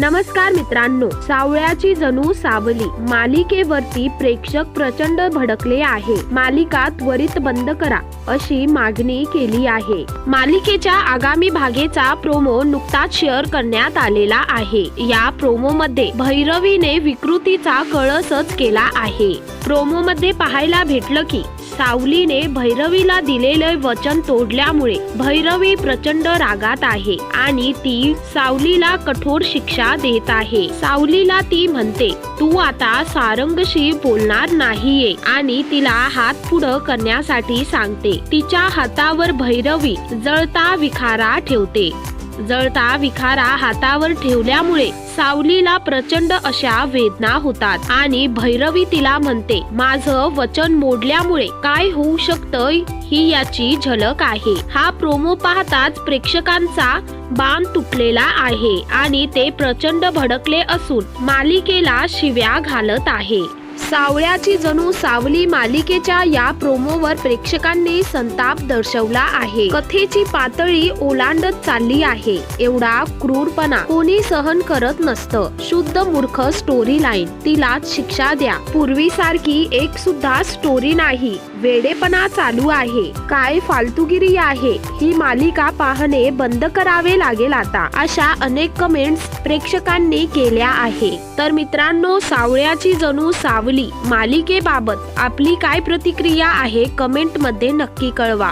नमस्कार मित्रांनो सावळ्याची जणू सावली. मालिकेवरती प्रेक्षक प्रचंड भडकले आहे. मालिका त्वरित बंद करा अशी मागणी केली आहे. मालिकेच्या आगामी भागेचा प्रोमो नुकताच शेअर करण्यात आलेला आहे. या प्रोमो मध्ये भैरवीने विकृतीचा कळसच केला आहे. प्रोमो मध्ये पाहायला भेटलं की सावलीने भैरवीला दिलेले वचन तोडल्यामुळे भैरवी प्रचंड रागात आहे आणि ती सावलीला कठोर शिक्षा देत आहे. सावलीला ती म्हणते तू आता सारंगशी बोलणार नाहीये. आणि तिला हात पुढं करण्यासाठी सांगते. तिच्या हातावर भैरवी जळता विखारा ठेवते. जळता विखारा हातावर ठेवल्यामुळे सावलीला प्रचंड अशा वेदना होतात. आणि भैरवी तिला म्हणते माझं वचन मोडल्यामुळे काय होऊ शकतं ही याची झलक आहे. हा प्रोमो पाहताच प्रेक्षकांचा बाण तुटलेला आहे आणि ते प्रचंड भडकले असून मालिकेला शिव्या घालत आहे. सावळ्याची जणू सावली मालिकेच्या या प्रोमोवर प्रेक्षकांनी संताप दर्शवला आहे. कथेची पातळी ओलांडत चालली आहे. एवढा क्रूरपणा कोणी सहन करत नसतं. शुद्ध मूर्ख स्टोरी लाईन तिलाच शिक्षा द्या. पूर्वीसारखी एक सुद्धा स्टोरी नाही. वेडेपणा चालू आहे. काय फालतुगिरी आहे? ही मालिका पाहणे बंद करावे लागेल आता. अशा अनेक कमेंट्स प्रेक्षकांनी केल्या आहे. तर मित्रांनो सावळ्याची जणू सावली मालिकेबाबत आपली काय प्रतिक्रिया आहे कमेंटमध्ये नक्की कळवा.